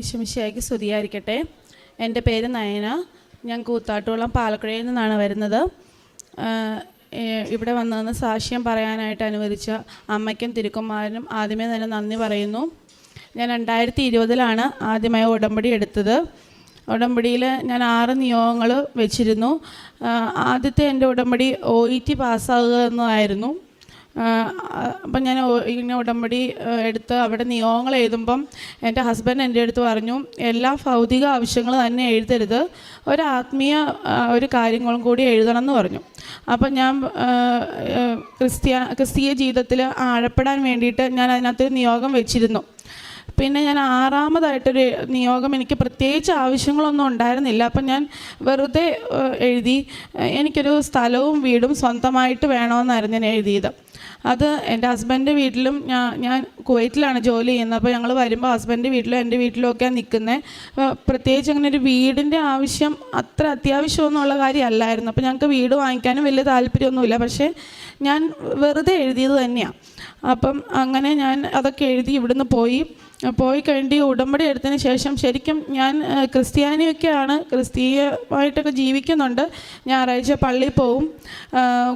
ഈശോമിശിയായിക്ക് സ്തുതിയായിരിക്കട്ടെ. എന്റെ പേര് നയന. ഞാൻ കൂത്താട്ടുകുളം പാലക്കുഴയിൽ നിന്നാണ് വരുന്നത്. ഇവിടെ വന്നതെന്ന് സാക്ഷ്യം പറയാനായിട്ട് അനുവദിച്ച അമ്മയ്ക്കും തിരുക്കുമാരനും ആദ്യമേ തന്നെ നന്ദി പറയുന്നു. ഞാൻ രണ്ടായിരത്തി ഇരുപതിലാണ് ആദ്യമായി ഉടമ്പടി എടുത്തത്. ഉടമ്പടിയിൽ ഞാൻ ആറ് നിയോഗങ്ങൾ വെച്ചിരുന്നു. ആദ്യത്തെ എന്റെ ഉടമ്പടി ഒ ഇ ടി പാസ്സാകുക എന്നതായിരുന്നു. അപ്പം ഞാൻ ഇങ്ങനെ ഉടമ്പടി എടുത്ത് അവിടെ നിയോഗങ്ങൾ എഴുതുമ്പം എന്റെ ഹസ്ബൻഡ് എന്റെ അടുത്ത് പറഞ്ഞു എല്ലാ ഭൗതിക ആവശ്യങ്ങൾ തന്നെ എഴുതരുത് ഒരു ആത്മീയ ഒരു കാര്യങ്ങളും കൂടി എഴുതണം എന്ന് പറഞ്ഞു. അപ്പം ഞാൻ ക്രിസ്ത്യ ക്രിസ്തീയ ജീവിതത്തിൽ ആഴപ്പെടാൻ വേണ്ടിയിട്ട് ഞാൻ അതിനകത്തൊരു നിയോഗം വെച്ചിരുന്നു. പിന്നെ ഞാൻ ആറാമതായിട്ടൊരു നിയോഗം എനിക്ക് പ്രത്യേകിച്ച് ആവശ്യങ്ങളൊന്നും ഉണ്ടായിരുന്നില്ല. അപ്പം ഞാൻ വെറുതെ എഴുതി എനിക്കൊരു സ്ഥലവും വീടും സ്വന്തമായിട്ട് വേണമെന്നായിരുന്നു ഞാൻ എഴുതിയത്. അത് എന്റെ ഹസ്ബൻഡിന്റെ വീട്ടിലും ഞാൻ ഞാൻ കുവൈറ്റിലാണ് ജോലി ചെയ്യുന്നത്. അപ്പോൾ ഞങ്ങൾ വരുമ്പോൾ ഹസ്ബൻഡിന്റെ വീട്ടിലും എന്റെ വീട്ടിലും ഒക്കെ നിൽക്കുന്നത് പ്രത്യേകിച്ച് അങ്ങനെ ഒരു വീടിന്റെ ആവശ്യം അത്ര അത്യാവശ്യമൊന്നുമുള്ള കാര്യമല്ലായിരുന്നു. അപ്പോൾ ഞങ്ങൾക്ക് വീട് വാങ്ങിക്കാനും വലിയ താല്പര്യമൊന്നുമില്ല. പക്ഷേ ഞാൻ വെറുതെ എഴുതിയത് തന്നെയാണ് അപ്പം അങ്ങനെ ഞാൻ അതൊക്കെ എഴുതി ഇവിടുന്ന് പോയി. പോയി കഴിഞ്ഞ് ഉടമ്പടി എടുത്തതിന് ശേഷം ശരിക്കും ഞാൻ ക്രിസ്ത്യാനിയൊക്കെയാണ് ക്രിസ്തീയമായിട്ടൊക്കെ ജീവിക്കുന്നുണ്ട്. ഞായറാഴ്ച പള്ളിയിൽ പോവും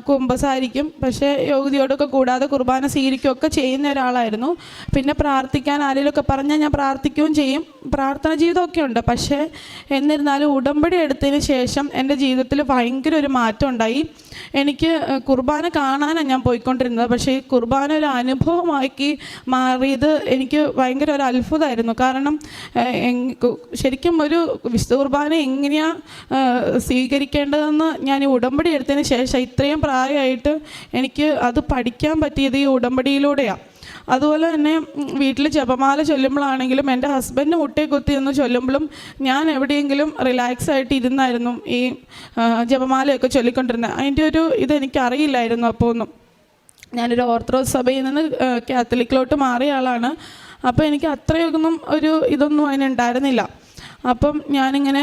കുമ്പസാരിക്കും. പക്ഷേ യോഗ്യതയോടൊക്കെ കൂടാതെ കുർബാന സ്വീകരിക്കുകയൊക്കെ ചെയ്യുന്ന ഒരാളായിരുന്നു. പിന്നെ പ്രാർത്ഥിക്കാൻ ആരെങ്കിലുമൊക്കെ പറഞ്ഞാൽ ഞാൻ പ്രാർത്ഥിക്കുകയും ചെയ്യും. പ്രാർത്ഥന ജീവിതമൊക്കെ ഉണ്ട്. പക്ഷേ എന്നിരുന്നാലും ഉടമ്പടി എടുത്തതിന് ശേഷം എന്റെ ജീവിതത്തിൽ ഭയങ്കര ഒരു മാറ്റം ഉണ്ടായി. എനിക്ക് കുർബാന കാണാനാണ് ഞാൻ പോയിക്കൊണ്ടിരുന്നത്. പക്ഷേ കുർബാന ഒരു അനുഭവമാക്കി മാറിയത് എനിക്ക് ഭയങ്കര ഒരു അത്ഭുതമായിരുന്നു. കാരണം ശരിക്കും ഒരു വിശുദ്ധ കുർബാന എങ്ങനെയാണ് സ്വീകരിക്കേണ്ടതെന്ന് ഞാൻ ഈ ഉടമ്പടി എടുത്തതിന് ശേഷം ഇത്രയും പ്രായമായിട്ട് എനിക്ക് അത് പഠിക്കാൻ പറ്റിയത് ഈ ഉടമ്പടിയിലൂടെയാണ് അതുപോലെ തന്നെ വീട്ടിൽ ജപമാല ചൊല്ലുമ്പോഴാണെങ്കിലും എന്റെ ഹസ്ബൻഡ് മുട്ടയെ കുത്തി എന്ന് ചൊല്ലുമ്പോഴും ഞാൻ എവിടെയെങ്കിലും റിലാക്സ് ആയിട്ട് ഇരുന്നായിരുന്നു ഈ ജപമാലയൊക്കെ ചൊല്ലിക്കൊണ്ടിരുന്നത്. അതിന്റെ ഒരു ഇതെനിക്ക് അറിയില്ലായിരുന്നു അപ്പോൾ ഒന്നും ഞാനൊരു ഓർത്തഡോക്സ് സഭയിൽ നിന്ന് കാത്തലിക്കിലോട്ട് മാറിയ ആളാണ്. അപ്പോൾ എനിക്ക് അത്രയൊന്നും ഒരു ഇതൊന്നും അതിനുണ്ടായിരുന്നില്ല അപ്പം ഞാനിങ്ങനെ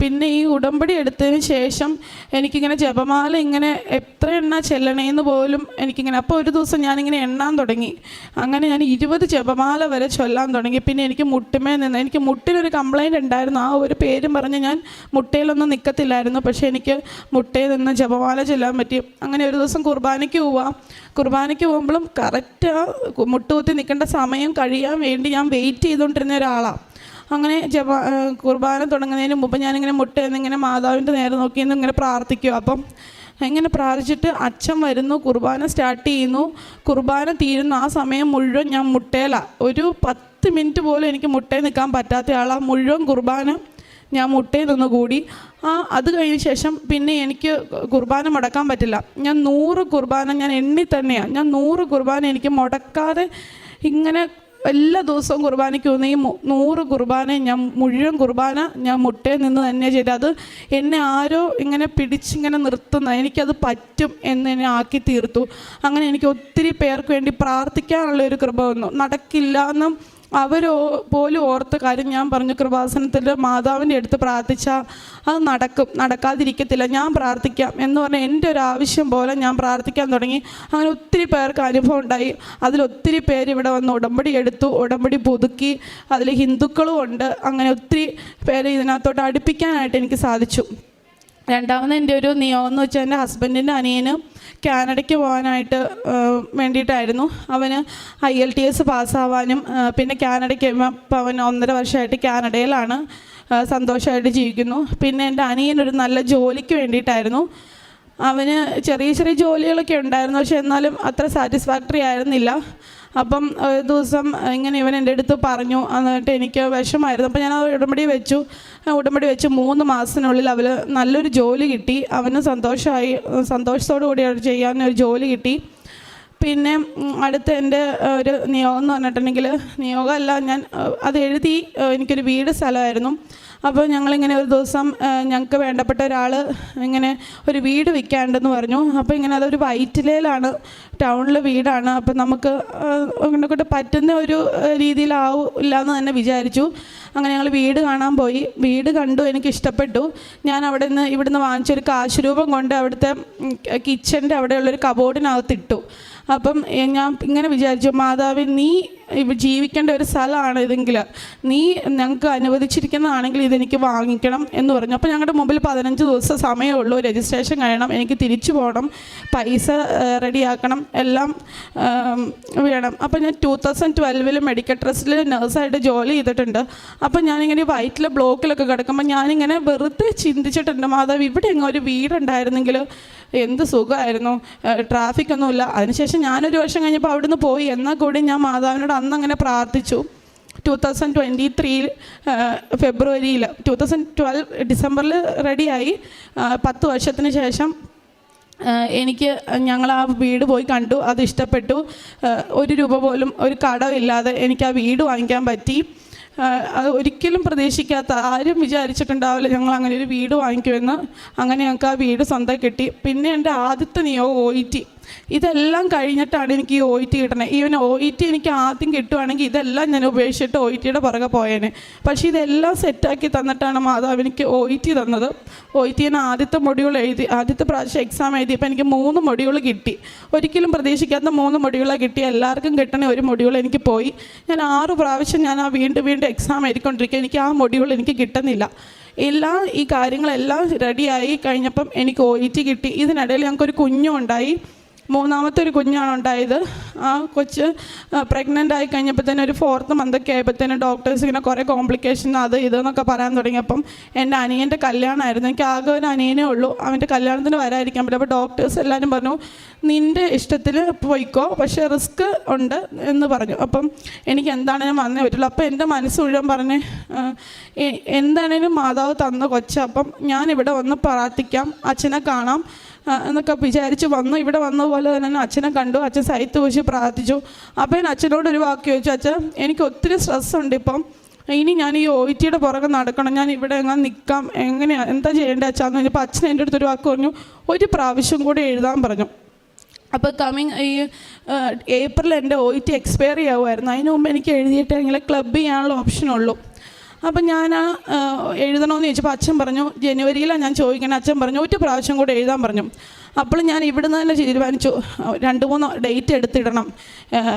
പിന്നെ ഈ ഉടമ്പടി എടുത്തതിന് ശേഷം എനിക്കിങ്ങനെ ജപമാല ഇങ്ങനെ എത്ര എണ്ണ ചെല്ലണേന്ന് പോലും എനിക്കിങ്ങനെ അപ്പോൾ ഒരു ദിവസം ഞാനിങ്ങനെ എണ്ണാൻ തുടങ്ങി. അങ്ങനെ ഞാൻ ഇരുപത് ജപമാല വരെ ചൊല്ലാൻ തുടങ്ങി. പിന്നെ എനിക്ക് മുട്ടുമേ നിന്ന് എനിക്ക് മുട്ടിനൊരു കംപ്ലൈന്റ് ഉണ്ടായിരുന്നു. ആ ഒരു പേരും പറഞ്ഞ് ഞാൻ മുട്ടയിലൊന്നും നിൽക്കത്തില്ലായിരുന്നു പക്ഷേ എനിക്ക് മുട്ടയിൽ നിന്ന് ജപമാല ചൊല്ലാൻ പറ്റി. അങ്ങനെ ഒരു ദിവസം കുർബാനയ്ക്ക് പോവാം. കുർബാനയ്ക്ക് പോകുമ്പോഴും കറക്റ്റ് മുട്ടുകുത്തി നിൽക്കേണ്ട സമയം കഴിയാൻ വേണ്ടി ഞാൻ വെയിറ്റ് ചെയ്തുകൊണ്ടിരുന്ന ഒരാളാണ് അങ്ങനെ ജപ കുർബാന തുടങ്ങുന്നതിന് മുമ്പ് ഞാനിങ്ങനെ മുട്ട എന്നിങ്ങനെ മാതാവിന്റെ നേരെ നോക്കിയെന്ന് ഇങ്ങനെ പ്രാർത്ഥിക്കും. അപ്പം ഇങ്ങനെ പ്രാർത്ഥിച്ചിട്ട് അച്ഛൻ വരുന്നു കുർബാന സ്റ്റാർട്ട് ചെയ്യുന്നു. കുർബാന തീരുന്നു ആ സമയം മുഴുവൻ ഞാൻ മുട്ടേല. ഒരു പത്ത് മിനിറ്റ് പോലും എനിക്ക് മുട്ടയിൽ നിൽക്കാൻ പറ്റാത്ത ആളാണ് മുഴുവൻ കുർബാന ഞാൻ മുട്ടയിൽ നിന്ന് കൂടി ആ അത് കഴിഞ്ഞ ശേഷം പിന്നെ എനിക്ക് കുർബാന മുടക്കാൻ പറ്റില്ല. ഞാൻ നൂറ് കുർബാന ഞാൻ എണ്ണി തന്നെയാണ് ഞാൻ നൂറ് കുർബാന എനിക്ക് മുടക്കാതെ ഇങ്ങനെ എല്ലാ ദിവസവും കുർബാനയ്ക്ക് പോകുന്ന ഈ നൂറ് കുർബാന ഞാൻ മുഴുവൻ കുർബാന ഞാൻ മുട്ടയിൽ നിന്ന് തന്നെ ചെയ്ത്. അത് എന്നെ ആരോ ഇങ്ങനെ പിടിച്ചിങ്ങനെ നിർത്തുന്ന എനിക്കത് പറ്റും എന്ന് എന്നെ ആക്കി തീർത്തു. അങ്ങനെ എനിക്ക് ഒത്തിരി പേർക്ക് വേണ്ടി പ്രാർത്ഥിക്കാനുള്ള ഒരു കൃപ വന്നു. നടക്കില്ല എന്നും അവർ പോലും ഓർത്ത കാര്യം ഞാൻ പറഞ്ഞു കൃപാസനത്തിൽ മാതാവിന്റെ അടുത്ത് പ്രാർത്ഥിച്ചാൽ അത് നടക്കും നടക്കാതിരിക്കത്തില്ല ഞാൻ പ്രാർത്ഥിക്കാം എന്ന് പറഞ്ഞാൽ എന്റെ ഒരു ആവശ്യം പോലെ ഞാൻ പ്രാർത്ഥിക്കാൻ തുടങ്ങി. അങ്ങനെ ഒത്തിരി പേർക്ക് അനുഭവം ഉണ്ടായി. അതിലൊത്തിരി പേര് ഇവിടെ വന്ന് ഉടമ്പടി എടുത്തു ഉടമ്പടി പുതുക്കി. അതിൽ ഹിന്ദുക്കളും ഉണ്ട്. അങ്ങനെ ഒത്തിരി പേര് ഇതിനകത്തോട്ട് അടുപ്പിക്കാനായിട്ട് എനിക്ക് സാധിച്ചു. രണ്ടാമത് എന്റെ ഒരു നിയോഗം എന്ന് വെച്ചാൽ എന്റെ ഹസ്ബൻഡിന്റെ അനിയന് കാനഡയ്ക്ക് പോകാനായിട്ട് വേണ്ടിയിട്ടായിരുന്നു. അവന് ഐ എൽ ടി എസ് പാസ്സാവാനും പിന്നെ കാനഡയ്ക്ക് ഇപ്പം അവൻ ഒന്നര വർഷമായിട്ട് കാനഡയിലാണ് സന്തോഷമായിട്ട് ജീവിക്കുന്നു. പിന്നെ എന്റെ അനിയനൊരു നല്ല ജോലിക്ക് വേണ്ടിയിട്ടായിരുന്നു. അവന് ചെറിയ ചെറിയ ജോലികളൊക്കെ ഉണ്ടായിരുന്നു പക്ഷെ എന്നാലും അത്ര സാറ്റിസ്ഫാക്ടറി ആയിരുന്നില്ല. അപ്പം ഒരു ദിവസം ഇങ്ങനെ ഇവൻ എന്റെ അടുത്ത് പറഞ്ഞു എന്നിട്ട് എനിക്ക് വിഷമായിരുന്നു. അപ്പം ഞാൻ ഉടമ്പടി വെച്ചു. ഉടമ്പടി വെച്ച് മൂന്ന് മാസത്തിനുള്ളിൽ അവൾ നല്ലൊരു ജോലി കിട്ടി. അവന് സന്തോഷമായി സന്തോഷത്തോടു കൂടി ചെയ്യാൻ ഒരു ജോലി കിട്ടി. പിന്നെ അടുത്ത എന്റെ ഒരു നിയോഗം എന്ന് പറഞ്ഞിട്ടുണ്ടെങ്കിൽ നിയോഗമല്ല ഞാൻ അത് എഴുതി എനിക്കൊരു വീട് സ്ഥലമായിരുന്നു. അപ്പോൾ ഞങ്ങളിങ്ങനെ ഒരു ദിവസം ഞങ്ങൾക്ക് വേണ്ടപ്പെട്ട ഒരാൾ ഇങ്ങനെ ഒരു വീട് വിൽക്കാണ്ടെന്ന് പറഞ്ഞു. അപ്പോൾ ഇങ്ങനെ അതൊരു വൈറ്റിലയിലാണ് ടൗണിൽ വീടാണ്. അപ്പോൾ നമുക്ക് അങ്ങനെ കൊണ്ട് പറ്റുന്ന ഒരു രീതിയിലാവില്ല എന്ന് തന്നെ വിചാരിച്ചു. അങ്ങനെ ഞങ്ങൾ വീട് കാണാൻ പോയി. വീട് കണ്ടു എനിക്ക് ഇഷ്ടപ്പെട്ടു. ഞാൻ അവിടെ നിന്ന് ഇവിടുന്ന് വാങ്ങിച്ചൊരു കാശുരൂപം കൊണ്ട് അവിടുത്തെ കിച്ചന്റെ അവിടെയുള്ളൊരു കബോർഡിനകത്തിട്ടു അപ്പം ഞാൻ ഇങ്ങനെ വിചാരിച്ചു മാതാവ് നീ ജീവിക്കേണ്ട ഒരു സ്ഥലമാണ് ഇതെങ്കിൽ നീ ഞങ്ങൾക്ക് അനുവദിച്ചിരിക്കുന്നതാണെങ്കിൽ ഇതെനിക്ക് വാങ്ങിക്കണം എന്ന് പറഞ്ഞു. അപ്പോൾ ഞങ്ങളുടെ മുമ്പിൽ പതിനഞ്ച് ദിവസം സമയമേ ഉള്ളൂ. രജിസ്ട്രേഷൻ കഴിയണം. എനിക്ക് തിരിച്ചു പോകണം. പൈസ റെഡിയാക്കണം. എല്ലാം വേണം. അപ്പോൾ ഞാൻ ടൂ തൗസൻഡ് ട്വൽവിൽ മെഡിക്കൽ ട്രസ്റ്റിൽ നഴ്സായിട്ട് ജോലി ചെയ്തിട്ടുണ്ട്. അപ്പോൾ ഞാനിങ്ങനെ വയറ്റിലെ ബ്ലോക്കിലൊക്കെ കിടക്കുമ്പോൾ ഞാനിങ്ങനെ വെറുതെ ചിന്തിച്ചിട്ടുണ്ട് മാതാവ് ഇവിടെ എങ്ങോ ഒരു വീടുണ്ടായിരുന്നെങ്കിൽ എന്ത് സുഖമായിരുന്നു? ട്രാഫിക് ഒന്നുമില്ല അതിനുശേഷം ഞാനൊരു വർഷം കഴിഞ്ഞപ്പോൾ അവിടുന്ന് പോയി. എന്നാൽ കൂടി ഞാൻ മാതാവിനോട് അന്ന് അങ്ങനെ പ്രാർത്ഥിച്ചു. ടു തൗസൻഡ് ട്വന്റി ത്രീയിൽ ഫെബ്രുവരിയിൽ ടു തൗസൻഡ് ട്വൽവ് ഡിസംബറിൽ റെഡിയായി. പത്ത് വർഷത്തിന് ശേഷം എനിക്ക് ഞങ്ങൾ ആ വീട് പോയി കണ്ടു. അത് ഇഷ്ടപ്പെട്ടു. ഒരു രൂപ പോലും ഒരു കടമില്ലാതെ എനിക്ക് ആ വീട് വാങ്ങിക്കാൻ പറ്റി. ഒരിക്കലും പ്രതീക്ഷിക്കാത്ത ആരും വിചാരിച്ചിട്ടുണ്ടാവില്ല ഞങ്ങൾ അങ്ങനെ ഒരു വീട് വാങ്ങിക്കുമെന്ന്. അങ്ങനെ ഞങ്ങൾക്ക് ആ വീട് സ്വന്തം കിട്ടി. പിന്നെ എന്റെ ആദ്യത്തെ നിയോഗം ഒ ഇതെല്ലാം കഴിഞ്ഞിട്ടാണ് എനിക്ക് ഈ ഒ ഇ ടി കിട്ടണത് ഈവൻ ഒ ഇ ടി എനിക്ക് ആദ്യം കിട്ടുവാണെങ്കിൽ ഇതെല്ലാം ഞാൻ ഉപേക്ഷിച്ചിട്ട് ഒ ഇ ടിയുടെ പുറകെ പോയേനെ. പക്ഷേ ഇതെല്ലാം സെറ്റാക്കി തന്നിട്ടാണ് മാതാവ് എനിക്ക് ഒ ഇ ടി തന്നത്. ഒ ഇ ടി ഞാൻ ആദ്യത്തെ മൊഡ്യൂൾ എഴുതി ആദ്യത്തെ പ്രാവശ്യം എക്സാം എഴുതിയപ്പോൾ എനിക്ക് മൂന്ന് മൊഡ്യൂൾ കിട്ടി. ഒരിക്കലും പ്രതീക്ഷിക്കാത്ത മൂന്ന് മൊഡ്യൂളാണ് കിട്ടി എല്ലാവർക്കും കിട്ടണ ഒരു മൊഡ്യൂൾ എനിക്ക് പോയി. ഞാൻ ആറ് പ്രാവശ്യം ഞാൻ ആ വീണ്ടും വീണ്ടും എക്സാം എഴുതിക്കൊണ്ടിരിക്കുക എനിക്ക് ആ മൊഡ്യൂൾ എനിക്ക് കിട്ടുന്നില്ല. എല്ലാ ഈ കാര്യങ്ങളെല്ലാം റെഡിയായി കഴിഞ്ഞപ്പം എനിക്ക് ഒ ഇ ടി കിട്ടി. ഇതിനിടയിൽ ഞങ്ങൾക്കൊരു കുഞ്ഞും ഉണ്ടായി. മൂന്നാമത്തെ ഒരു കുഞ്ഞാണ് ഉണ്ടായത്. ആ കൊച്ച് പ്രഗ്നന്റ് ആയി കഴിഞ്ഞപ്പോൾ തന്നെ ഒരു ഫോർത്ത് മന്തൊക്കെ തന്നെ ഡോക്ടേഴ്സ് ഇങ്ങനെ കുറേ കോംപ്ലിക്കേഷൻ അത് ഇതെന്നൊക്കെ പറയാൻ തുടങ്ങിയപ്പം എന്റെ അനിയന്റെ കല്യാണമായിരുന്നു എനിക്ക് ആകെ ഒരു അനിയനേ ഉള്ളൂ. അവന്റെ കല്യാണത്തിന് വരാതിരിക്കാൻ പറ്റും അപ്പോൾ ഡോക്ടേഴ്സ് എല്ലാവരും പറഞ്ഞു നിന്റെ ഇഷ്ടത്തിൽ പോയിക്കോ. പക്ഷേ റിസ്ക് ഉണ്ട് എന്ന് പറഞ്ഞു. അപ്പം എനിക്ക് എന്താണേലും വന്നേ പറ്റുള്ളൂ. അപ്പോൾ എന്റെ മനസ്സ് മുഴുവൻ പറഞ്ഞ് എന്താണേലും മാതാവ് തന്ന കൊച്ച. അപ്പം ഞാനിവിടെ വന്ന് പ്രാർത്ഥിക്കാം. അച്ഛനെ കാണാം. എന്നൊക്കെ വിചാരിച്ച് വന്നു. ഇവിടെ വന്ന പോലെ തന്നെ അച്ഛനെ കണ്ടു. അച്ഛൻ സൈത്ത് വെച്ച് പ്രാർത്ഥിച്ചു. അപ്പം അച്ഛനോട് ഒരു വാക്ക് ചോദിച്ചു അച്ഛൻ എനിക്ക് ഒത്തിരി സ്ട്രെസ് ഉണ്ട് ഇപ്പം. ഇനി ഞാൻ ഈ ഒ ടിയുടെ പുറകെ നടക്കണം. ഞാൻ ഇവിടെ എങ്ങനെ നിൽക്കാം. എങ്ങനെയാണ് എന്താ ചെയ്യേണ്ടത് അച്ഛാന്ന് പറഞ്ഞപ്പോൾ അച്ഛൻ എന്റെ അടുത്തൊരു വാക്ക് പറഞ്ഞു. ഒരു പ്രാവശ്യം കൂടി എഴുതാൻ പറഞ്ഞു. അപ്പോൾ കമ്മിങ് ഈ ഏപ്രിൽ എന്റെ ഒ ടി എക്സ്പയർ ചെയ്യാവുമായിരുന്നു അതിന് മുമ്പ് എനിക്ക് എഴുതിയിട്ടെങ്കിൽ ക്ലബ് ചെയ്യാനുള്ള ഓപ്ഷനുള്ളൂ അപ്പം ഞാൻ ആ, എഴുതണമെന്ന് ചോദിച്ചപ്പോൾ അച്ഛൻ പറഞ്ഞു ജനുവരിയിലാണ് ഞാൻ ചോദിക്കണേ. അച്ഛൻ പറഞ്ഞു ഒറ്റ പ്രാവശ്യം കൂടെ എഴുതാൻ പറഞ്ഞു. അപ്പോൾ ഞാൻ ഇവിടുന്ന് തന്നെ തീരുമാനിച്ചു. രണ്ട് മൂന്ന് ഡേറ്റ് എടുത്തിടണം.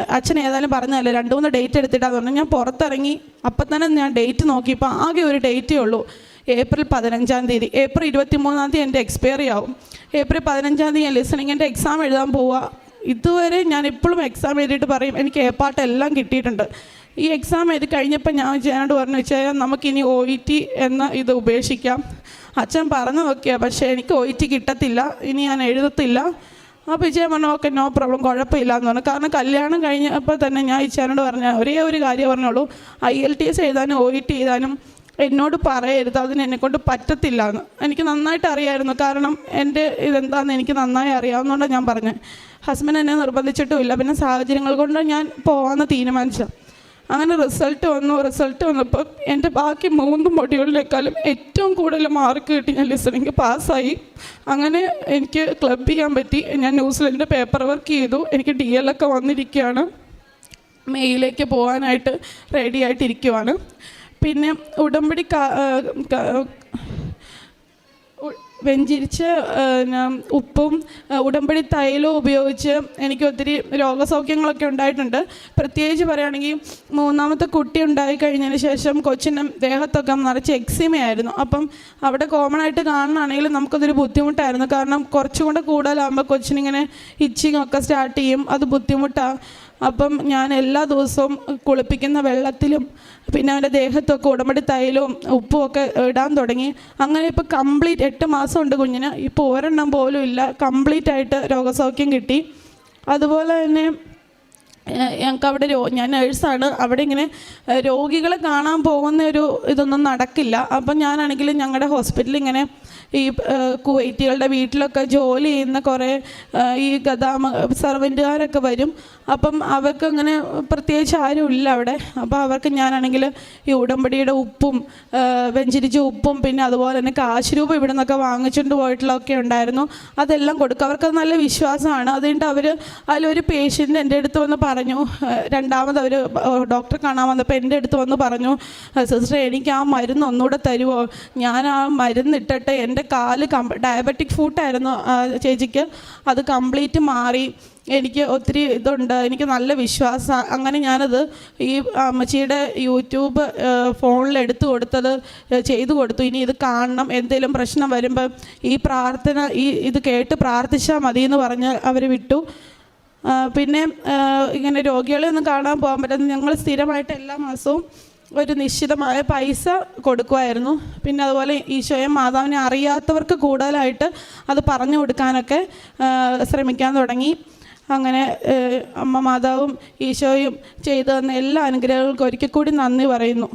അച്ഛൻ ഏതായാലും പറഞ്ഞതല്ലേ രണ്ട് മൂന്ന് ഡേറ്റ് എടുത്തിട്ടാന്ന് പറഞ്ഞു. ഞാൻ പുറത്തിറങ്ങി അപ്പം തന്നെ ഞാൻ ഡേറ്റ് നോക്കിയപ്പോൾ ആകെ ഒരു ഡേറ്റേ ഉള്ളൂ. ഏപ്രിൽ പതിനഞ്ചാം തീയതി. ഏപ്രിൽ ഇരുപത്തി മൂന്നാം തീയതി എന്റെ എക്സ്പയറി ആവും. ഏപ്രിൽ പതിനഞ്ചാം തീയതി ഞാൻ ലിസണിങ്ങിന്റെ എക്സാം എഴുതാൻ പോവുക ഇതുവരെ ഞാൻ എപ്പോഴും എക്സാം എഴുതിയിട്ട് പറയും എനിക്ക് എ പാട്ട് എല്ലാം കിട്ടിയിട്ടുണ്ട്. ഈ എക്സാം എഴുതി കഴിഞ്ഞപ്പോൾ ഞാൻ ചേനോട് പറഞ്ഞു വെച്ചാൽ നമുക്കിനി ഒ ഇ ടി എന്ന ഇത് ഉപേക്ഷിക്കാം. അച്ഛൻ പറഞ്ഞു നോക്കിയാൽ പക്ഷേ എനിക്ക് ഒ ഇ ടി കിട്ടത്തില്ല ഇനി ഞാൻ എഴുതത്തില്ല. അപ്പോൾ വിജയ പറഞ്ഞു ഓക്കെ നോ പ്രോബ്ലം കുഴപ്പമില്ല എന്ന് പറഞ്ഞു. കാരണം കല്യാണം കഴിഞ്ഞപ്പോൾ തന്നെ ഞാൻ ഇച്ചാനോട് പറഞ്ഞ ഒരേ ഒരു കാര്യം പറഞ്ഞോളൂ. ഐ എൽ ടി എസ് എഴുതാനും ഒ ഇ ടി എഴുതാനും എന്നോട് പറയരുത് അതിന് എന്നെക്കൊണ്ട് പറ്റത്തില്ല എന്ന് എനിക്ക് നന്നായിട്ട് അറിയായിരുന്നു. കാരണം എന്റെ ഇതെന്താണെന്ന് എനിക്ക് നന്നായി അറിയാവുന്നതുകൊണ്ടാണ് ഞാൻ പറഞ്ഞത് ഹസ്ബൻഡ് എന്നെ നിർബന്ധിച്ചിട്ടുമില്ല. പിന്നെ സാഹചര്യങ്ങൾ കൊണ്ട് ഞാൻ പോകാമെന്ന് തീരുമാനിച്ചത്. അങ്ങനെ റിസൾട്ട് വന്നു. റിസൾട്ട് വന്നപ്പോൾ എന്റെ ബാക്കി മൂന്ന് മൊഡ്യൂളിനേക്കാളും ഏറ്റവും കൂടുതൽ മാർക്ക് കിട്ടി. ഞാൻ ലിസണിങ് പാസ്സായി. അങ്ങനെ എനിക്ക് ക്ലബ് ചെയ്യാൻ പറ്റി. ഞാൻ ന്യൂസിലൻഡിന്റെ പേപ്പർ വർക്ക് ചെയ്തു. എനിക്ക് ഡി എൽ ഒക്കെ വന്നിരിക്കുകയാണ്. മെയിലേക്ക് പോകാനായിട്ട് റെഡി ആയിട്ടിരിക്കുവാണ്. പിന്നെ ഉടമ്പടി വെഞ്ചിരിച്ച് ഉപ്പും ഉടമ്പടി തൈലവും ഉപയോഗിച്ച് എനിക്ക് ഒത്തിരി രോഗസൗഖ്യങ്ങളൊക്കെ ഉണ്ടായിട്ടുണ്ട്. പ്രത്യേകിച്ച് പറയുകയാണെങ്കിൽ മൂന്നാമത്തെ കുട്ടി ഉണ്ടായി കഴിഞ്ഞതിന് ശേഷം കൊച്ചിന്റെ ദേഹത്തൊക്കെ നിറച്ച് എക്സിമയായിരുന്നു അപ്പം അവിടെ കോമൺ ആയിട്ട് കാണുകയാണെങ്കിലും നമുക്കതൊരു ബുദ്ധിമുട്ടായിരുന്നു. കാരണം കുറച്ചും കൂടെ കൂടുതലാകുമ്പോൾ കൊച്ചിനിങ്ങനെ ഇച്ചിങ് ഒക്കെ സ്റ്റാർട്ട് ചെയ്യും. അത് ബുദ്ധിമുട്ടാണ് അപ്പം ഞാൻ എല്ലാ ദിവസവും കുളിപ്പിക്കുന്ന വെള്ളത്തിലും പിന്നെ അവന്റെ ദേഹത്തൊക്കെ ഉടമ്പടി തൈലവും ഉപ്പും ഒക്കെ ഇടാൻ തുടങ്ങി. അങ്ങനെ ഇപ്പോൾ കംപ്ലീറ്റ് എട്ട് മാസം ഉണ്ട് കുഞ്ഞിന്. ഇപ്പോൾ ഒരെണ്ണം പോലും ഇല്ല. കംപ്ലീറ്റ് ആയിട്ട് രോഗസൗഖ്യം കിട്ടി. അതുപോലെ തന്നെ ഞങ്ങൾക്ക് അവിടെ രോ ഞാൻ നേഴ്സാണ് അവിടെ ഇങ്ങനെ രോഗികളെ കാണാൻ പോകുന്ന ഒരു ഇതൊന്നും നടക്കില്ല. അപ്പം ഞാനാണെങ്കിൽ ഞങ്ങളുടെ ഹോസ്പിറ്റലിൽ ഇങ്ങനെ ഈ കുവൈറ്റികളുടെ വീട്ടിലൊക്കെ ജോലി ചെയ്യുന്ന കുറേ ഈ ഗതാമ സർവന്റുകാരൊക്കെ വരും. അപ്പം അവർക്ക് അങ്ങനെ പ്രത്യേകിച്ച് ആരും ഇല്ല അവിടെ. അപ്പോൾ അവർക്ക് ഞാനാണെങ്കിൽ ഈ ഉടമ്പടിയുടെ ഉപ്പും വെഞ്ചിരിച്ച ഉപ്പും പിന്നെ അതുപോലെ തന്നെ കാശ് രൂപ ഇവിടെ നിന്നൊക്കെ വാങ്ങിച്ചുകൊണ്ട് പോയിട്ടുള്ളതൊക്കെ ഉണ്ടായിരുന്നു. അതെല്ലാം കൊടുക്കും. അവർക്ക് നല്ല വിശ്വാസമാണ്. അതുകൊണ്ട് അവർ അതിലൊരു പേഷ്യന്റ് എന്റെ അടുത്ത് വന്ന് ഏഹ് രണ്ടാമത് അവർ ഡോക്ടറെ കാണാൻ വന്നപ്പോൾ എന്റെ അടുത്ത് വന്ന് പറഞ്ഞു സിസ്റ്റർ എനിക്ക് ആ മരുന്ന് ഒന്നുകൂടെ തരുമോ ഞാൻ ആ മരുന്ന് ഇട്ടിട്ട് എന്റെ കാൽ കം ഡയബറ്റിക് ഫുഡായിരുന്നു ചേച്ചിക്ക്. അത് കംപ്ലീറ്റ് മാറി. എനിക്ക് ഒത്തിരി ഇതുണ്ട്. എനിക്ക് നല്ല വിശ്വാസം അങ്ങനെ ഞാനത് ഈ അമ്മച്ചിയുടെ യൂട്യൂബ് ഫോണിൽ എടുത്തു കൊടുത്തത് ചെയ്തു കൊടുത്തു. ഇനി ഇത് കാണണം. എന്തെങ്കിലും പ്രശ്നം വരുമ്പോൾ ഈ പ്രാർത്ഥന ഈ ഇത് കേട്ട് പ്രാർത്ഥിച്ചാൽ മതി എന്ന് പറഞ്ഞ് അവർ വിട്ടു. പിന്നെ ഇങ്ങനെ രോഗികളെ ഒന്നും കാണാൻ പോകാൻ പറ്റുന്ന ഞങ്ങൾ സ്ഥിരമായിട്ട് എല്ലാ മാസവും ഒരു നിശ്ചിതമായ പൈസ കൊടുക്കുമായിരുന്നു പിന്നെ അതുപോലെ ഈശോയെ മാതാവിനെ അറിയാത്തവർക്ക് കൂടുതലായിട്ട് അത് പറഞ്ഞു കൊടുക്കാനൊക്കെ ശ്രമിക്കാൻ തുടങ്ങി. അങ്ങനെ അമ്മ മാതാവും ഈശോയും ചെയ്തു തന്ന എല്ലാ അനുഗ്രഹങ്ങൾക്കും ഒരിക്കൽ കൂടി നന്ദി പറയുന്നു.